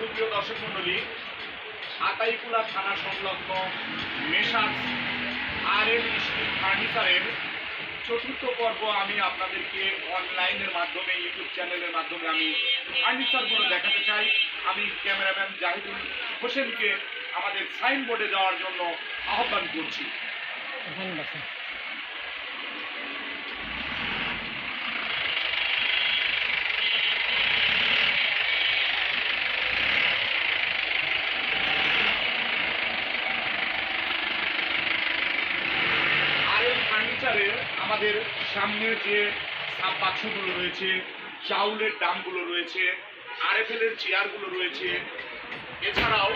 সুপ্রিয় দর্শক মন্ডলী আতাইকুলা থানা সংলগ্ন মেশাস আর এল স্টিল ফার্নিচারের চতুর্থ পর্ব আমি আপনাদেরকে অনলাইনের মাধ্যমে, ইউটিউব চ্যানেলের মাধ্যমে আমি ফার্নিচারগুলো দেখাতে চাই। আমি ক্যামেরাম্যান জাহিদুল হোসেনকে আমাদের সাইনবোর্ডে যাওয়ার জন্য আহ্বান করছি। এখানে বসে আর এই ফার্নিচারের আমাদের সামনে যে বাক্সগুলো রয়েছে, চাউলের দামগুলো রয়েছে আরএফএল এর চেয়ারগুলো রয়েছে, এছাড়াও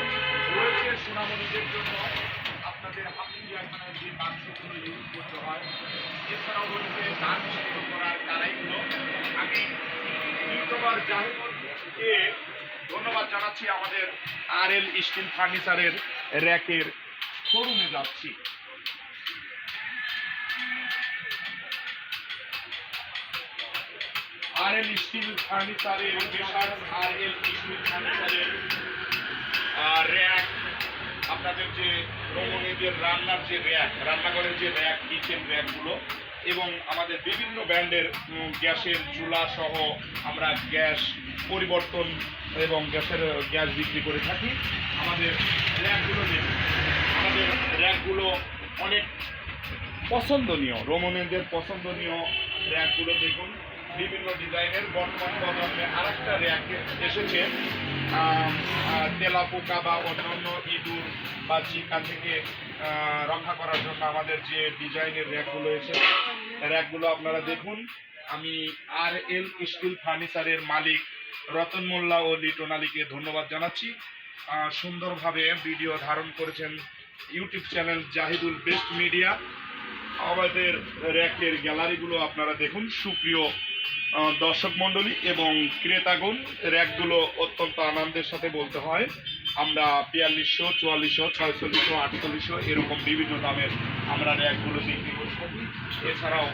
রয়েছে সোনামণিদের জন্য আপনাদের হাতি চিড়িয়াখানার যে বাক্সগুলো ইউজ করতে হয়, এছাড়াও রয়েছে ধান সিদ্ধ করার কারাইগুলো। আমি দ্বিতীয়বার জাহিদুলকে ধন্যবাদ জানাচ্ছি আমাদের আর এল স্টিল ফার্নিচারের র্যাকের শোরুমে যাচ্ছি। আর স্টিল ফার্নিচারের মেশার আর এল স্টিল ফার্নিচারের র্যাক, আপনাদের যে রমণীদের রান্নার যে র্যাক, রান্নাঘরের যে র্যাক, কিচেন র্যাকগুলো, এবং আমাদের বিভিন্ন ব্র্যান্ডের গ্যাসের চুলা সহ আমরা গ্যাস পরিবর্তন এবং গ্যাসের, গ্যাস বিক্রি করে থাকি। আমাদের র্যাকগুলো আমাদের র্যাকগুলো অনেক পছন্দনীয় রোমনেদের পছন্দনীয় র্যাকগুলো দেখুন। ডিজাইনের বর্তমান প্রজন্মে আর একটা র্যাক এসেছে। আম, তেলা পোকা বা অন্যান্য ইঁদুর বা চিকা থেকে রক্ষা করার জন্য আমাদের যে ডিজাইনের র্যাকগুলো এসেছে র্যাকগুলো আপনারা দেখুন। আমি আর এল স্টিল ফার্নিচারের মালিক রতন মোল্লা ও লিটন আলীকে ধন্যবাদ জানাচ্ছি। সুন্দরভাবে ভিডিও ধারণ করেছেন YouTube channel Zahidul best media. আমাদের র্যাকের গ্যালারিগুলো আপনারা দেখুন। সুপ্রিয় দর্শক মণ্ডলী এবং ক্রেতাগণ, র্যাকগুলো অত্যন্ত আনন্দের সাথে বলতে হয়। আমরা বিয়াল্লিশশো, চুয়াল্লিশশো, ছয়চল্লিশশো, আটচল্লিশশো এরকম বিভিন্ন দামের আমরা র্যাকগুলো বিক্রি করে থাকি এছাড়াও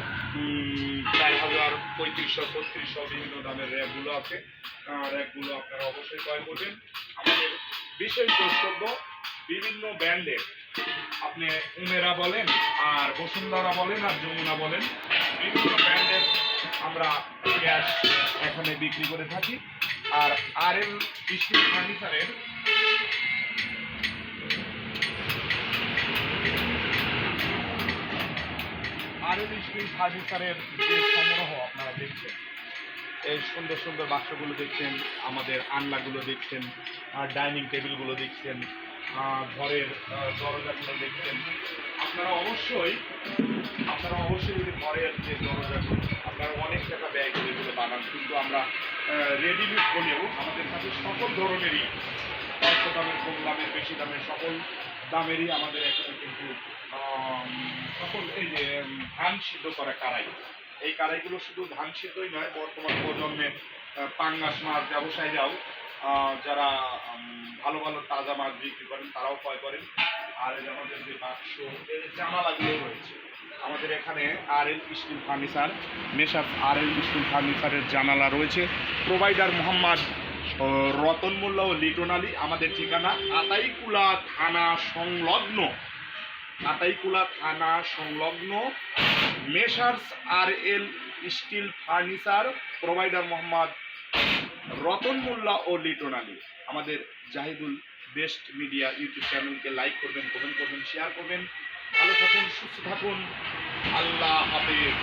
চার হাজার, পঁয়ত্রিশশো, ছত্রিশশো বিভিন্ন দামের র্যাকগুলো আছে। র্যাকগুলো আপনারা অবশ্যই ক্রয় করবেন। আমাদের বিশেষ দ্রষ্টব্য বিভিন্ন ব্র্যান্ডের আপনি উমেরা বলেন আর বসুন্ধরা বলেন আর যমুনা বলেন বিভিন্ন ব্র্যান্ডের আমরা গ্যাস এখানে বিক্রি করে থাকি। আর আর এল স্টিল ফার্নিচারের আর এল স্টিল ফার্নিচারের যে সংগ্রহ আপনারা দেখছেন, এই সুন্দর সুন্দর বাক্সগুলো দেখছেন, আমাদের আনলাগুলো দেখছেন, আর ডাইনিং টেবিলগুলো দেখছেন ঘরের আহ, দরজাগুলো দেখছেন। আপনারা অবশ্যই আপনারা অবশ্যই যদি ঘরের যে দরজাগুলো আপনারা অনেক টাকা ব্যয় করে এগুলো বানান কিন্তু আমরা রেডিমেড হলেও আমাদের কাছে সকল ধরনেরই অল্প দামের কম দামের বেশি দামের সকল দামেরই আমাদের এখানে কিন্তু সকল এই যে ধান সিদ্ধ করা কারাই। এই কারাইগুলো শুধু ধান সিদ্ধই নয় বর্তমান প্রজন্মের পাঙ্গাস মাছ ব্যবসায়ীরাও আহ, যারা ভালো ভালো তাজা মাছ বিক্রি করেন, তারাও ক্রয় করেন। আর আমাদের যে বাক্স এর জানালাগুলো রয়েছে, আমাদের এখানে আর এল স্টিল ফার্নিচার মেশার আর এল স্টিল ফার্নিচারের জানালা রয়েছে। প্রোভাইডার মোহাম্মদ রতন মোল্লা ও লিটন আলী, আমাদের ঠিকানা আতাইকুলা থানা সংলগ্ন। আতাইকুলা থানা সংলগ্ন, messrs R L steel furniture provider Mohammad Ratan Molla ও লিটন আলী। আমাদের জাহিদুল বেস্ট মিডিয়া ইউটিউব চ্যানেলকে লাইক করবেন, কমেন্ট করবেন শেয়ার করবেন। ভালো থাকুন, সুস্থ থাকুন। আল্লাহ হাফেজ।